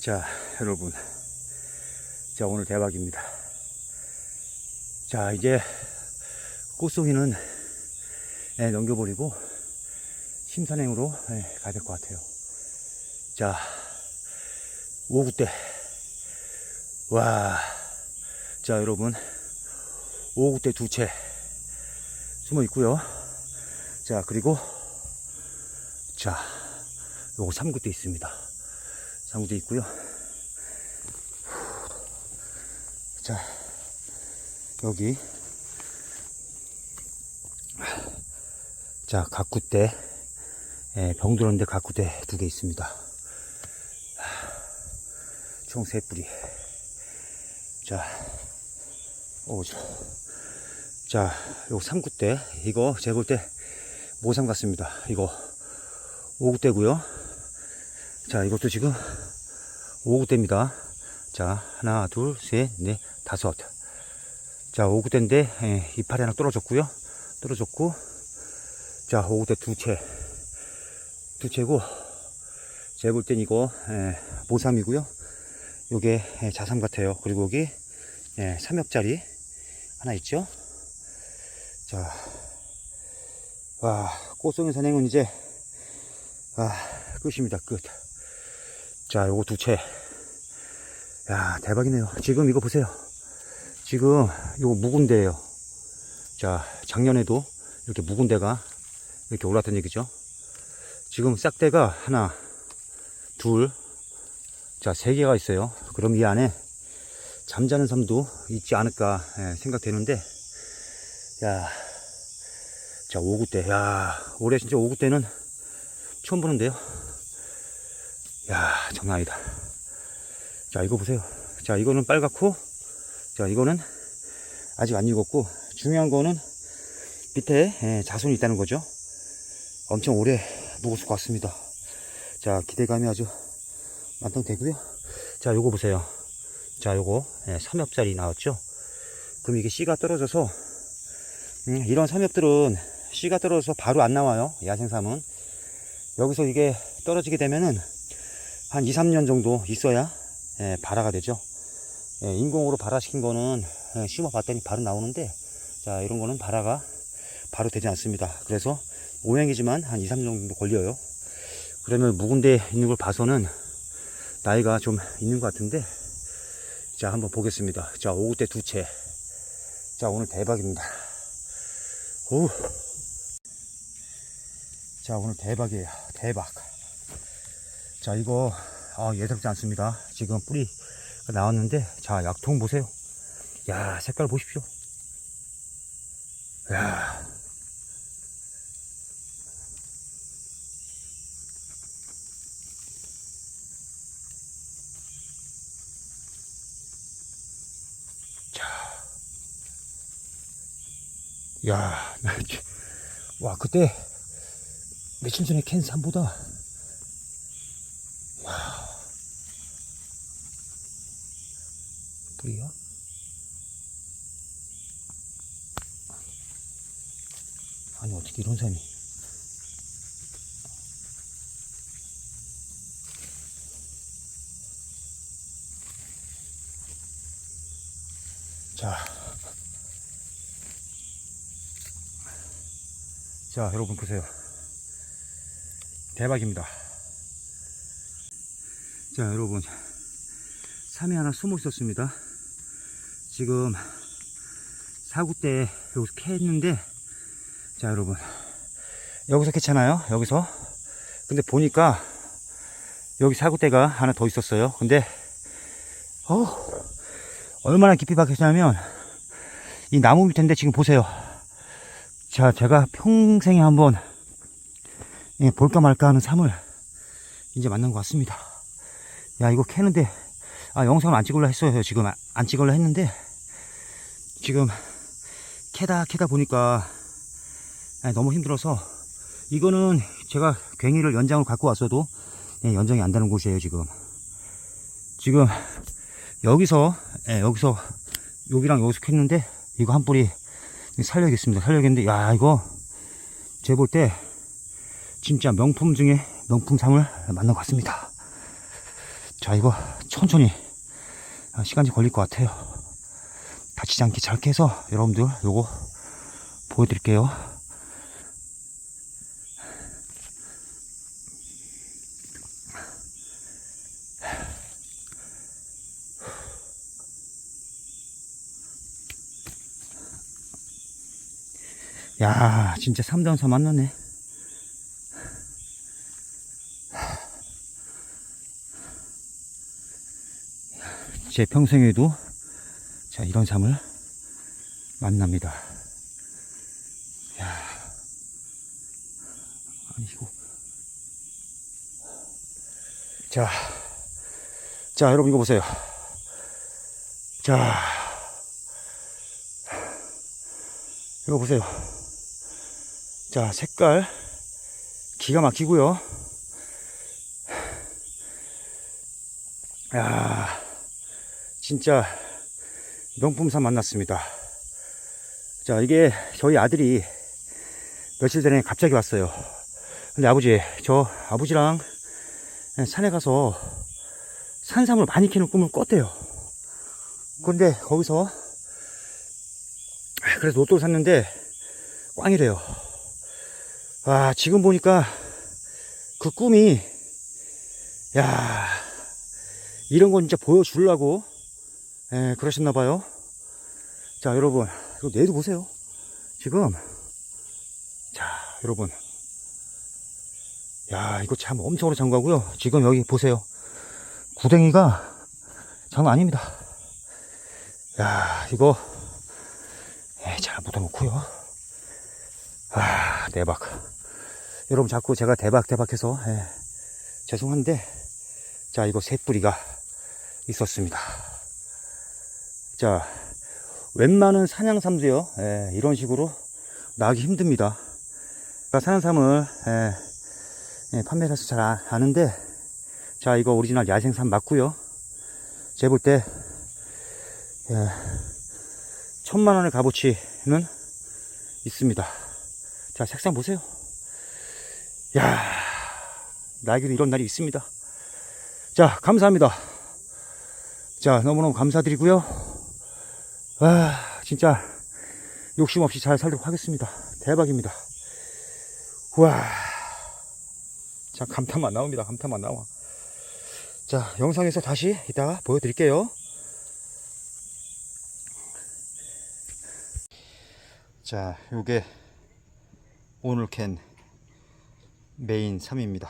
자, 여러분. 자, 오늘 대박입니다. 자, 이제 꽃송이는 예, 넘겨버리고 심산행으로 예, 가야 될 것 같아요. 자, 오구 때. 와. 자, 여러분. 오구 때 두 채 숨어 있고요. 자, 그리고 자, 요거 3구 때 있습니다. 3구 때 있고요. 자, 여기 자, 가꾸대 예, 병들었는데 가꾸대 두 개 있습니다. 총 세 뿌리. 자, 오죠. 자, 요 3구대 이거 제가 볼때 모삼 같습니다. 이거 5구대고요. 자, 이것도 지금 5구대입니다. 자, 하나, 둘, 셋, 넷, 다섯. 자, 5구대인데 예, 이파리 하나 떨어졌고요. 떨어졌고 자, 5구대 두 채. 두 채고 제가 볼 땐 이거 예, 모삼이고요. 요게 예, 자삼 같아요. 그리고 여기 예, 3엽짜리 하나 있죠. 자, 와, 꽃송이 산행은 이제, 아, 끝입니다, 끝. 자, 요거 두 채. 야, 대박이네요. 지금 이거 보세요. 지금 요거 묵은 데예요 자, 작년에도 이렇게 묵은 데가 이렇게 올랐던 얘기죠. 지금 싹대가 하나, 둘, 자, 세 개가 있어요. 그럼 이 안에 잠자는 섬도 있지 않을까 예, 생각되는데, 야, 자, 5구 때, 야, 올해 진짜 5구 때는 처음 보는데요. 야, 장난 아니다. 자, 이거 보세요. 자, 이거는 빨갛고, 자, 이거는 아직 안 익었고, 중요한 거는 밑에 예, 자손이 있다는 거죠. 엄청 오래 묵었을 것 같습니다. 자, 기대감이 아주 만땅되고요. 자, 요거 보세요. 자, 요거 예, 3엽짜리 나왔죠? 그럼 이게 씨가 떨어져서 음, 이런 삼엽들은 씨가 떨어져서 바로 안 나와요. 야생삼은. 여기서 이게 떨어지게 되면은 한 2, 3년 정도 있어야 예, 발화가 되죠. 예, 인공으로 발화시킨 거는 예, 심어봤더니 바로 나오는데 자 이런 거는 발화가 바로 되지 않습니다. 그래서 오행이지만 한 2, 3년 정도 걸려요. 그러면 묵은 데 있는 걸 봐서는 나이가 좀 있는 것 같은데 자 한번 보겠습니다. 자 오구 때두 채. 자 오늘 대박입니다. 오. 자 오늘 대박이에요. 대박. 자 이거 아, 예사롭지 않습니다. 지금 뿌리가 나왔는데 자 약통 보세요. 야 색깔 보십시오. 야. 자. 야, 와, 그때, 며칠 전에 캔 산보다, 뿌리야? 아니, 어떻게 이런 샘이. 자. 자, 여러분 보세요. 대박입니다. 자, 여러분. 삼이 하나 숨어 있었습니다. 지금 사구 때 여기서 캐했는데, 자, 여러분. 여기서 캐잖아요. 여기서. 근데 보니까 여기 사구 대가 하나 더 있었어요. 근데, 어, 얼마나 깊이 박혔냐면, 이 나무 밑인데 지금 보세요. 자, 제가 평생에 한번 예, 볼까 말까 하는 삶을 이제 만난 것 같습니다. 야, 이거 캐는데, 아, 영상을 안 찍으려 했어요. 지금 안- 안 찍으려 했는데, 지금 캐다 캐다 보니까 아, 너무 힘들어서, 이거는 제가 괭이를 연장을 갖고 왔어도 예, 연장이 안 되는 곳이에요, 지금. 지금 여기서, 예, 여기서, 여기랑 여기서 캤는데, 이거 한 뿌리 살려야겠습니다. 살려야겠는데, 야, 이거, 제가 볼 때, 진짜 명품 중에 명품상을 만난 것 같습니다. 자, 이거 천천히 아, 시간이 걸릴 것 같아요. 다치지 않게 잘 깨서 여러분들 요거 보여드릴게요. 야, 진짜 3단4 만나네. 제 평생에도 자, 이런 삶을 만납니다. 야, 아니, 이거. 자, 자, 여러분 이거 보세요. 자, 이거 보세요. 자, 색깔 기가 막히고요. 야, 진짜 명품산 만났습니다. 자, 이게 저희 아들이 며칠 전에 갑자기 왔어요. 근데 아버지, 저 아버지랑 산에 가서 산삼을 많이 캐는 꿈을 꿨대요. 근데 거기서 그래서 로또를 샀는데 꽝이래요. 아, 지금 보니까 그 꿈이 야, 이런 건 진짜 보여주려고 예, 그러셨나 봐요. 자, 여러분, 이거 내도 보세요. 지금 자, 여러분. 야, 이거 참 엄청으로 장가고요. 지금 여기 보세요. 구덩이가 장난 아닙니다. 야, 이거 예, 잘 묻어놓고요. 아, 대박. 여러분 자꾸 제가 대박 대박 해서 예, 죄송한데 자 이거 새 뿌리가 있었습니다. 자 웬만한 사냥삼도요 예, 이런 식으로 나기 힘듭니다. 그러니까 사냥삼을 예, 예, 판매를 해서 잘 아- 아는데 자 이거 오리지널 야생삼 맞고요. 제가 볼때 예, 천만 원의 값어치는 있습니다. 자 색상 보세요. 야, 나에게도 이런 날이 있습니다. 자, 감사합니다. 자, 너무너무 감사드리고요. 아, 진짜 욕심 없이 잘 살도록 하겠습니다. 대박입니다. 우와. 자, 감탄만 나옵니다. 감탄만 나와. 자, 영상에서 다시 이따가 보여드릴게요. 자, 요게 오늘 캔 메인 3입니다.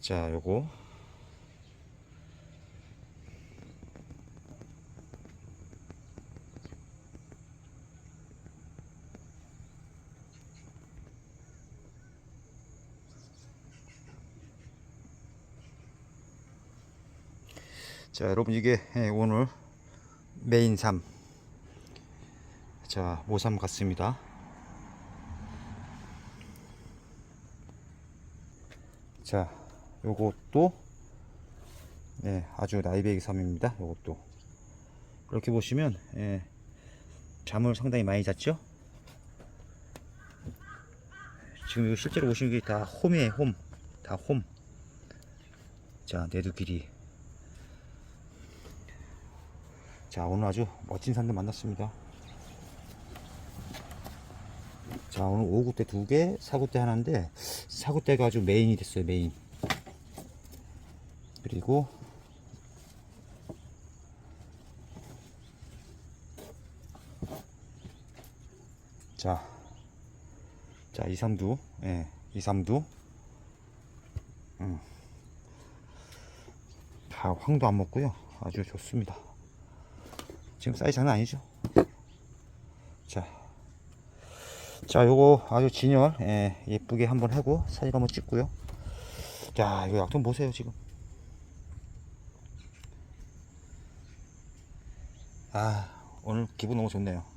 자, 요거. 자, 여러분 이게 예, 오늘 메인 3. 자, 모삼 같습니다. 자, 요것도 네, 아주 나이베이 섬입니다. 요것도 이렇게 보시면 예, 잠을 상당히 많이 잤죠. 지금 이거 실제로 보시는 게 다 홈이에요. 홈, 다 홈. 자, 내두 길이. 자, 오늘 아주 멋진 산들 만났습니다. 자 오늘 5구대 두개 4구대 하나인데 4구대가 아주 메인이 됐어요 메인 그리고 자, 자 2, 3두 예, 2, 3두 음. 다 황도 안 먹고요 아주 좋습니다 지금 사이즈 장난 아니죠 자 자, 요거 아주 진열, 예, 예쁘게 한번 하고 사진 한번 찍고요. 자, 이거 약통 보세요, 지금. 아, 오늘 기분 너무 좋네요.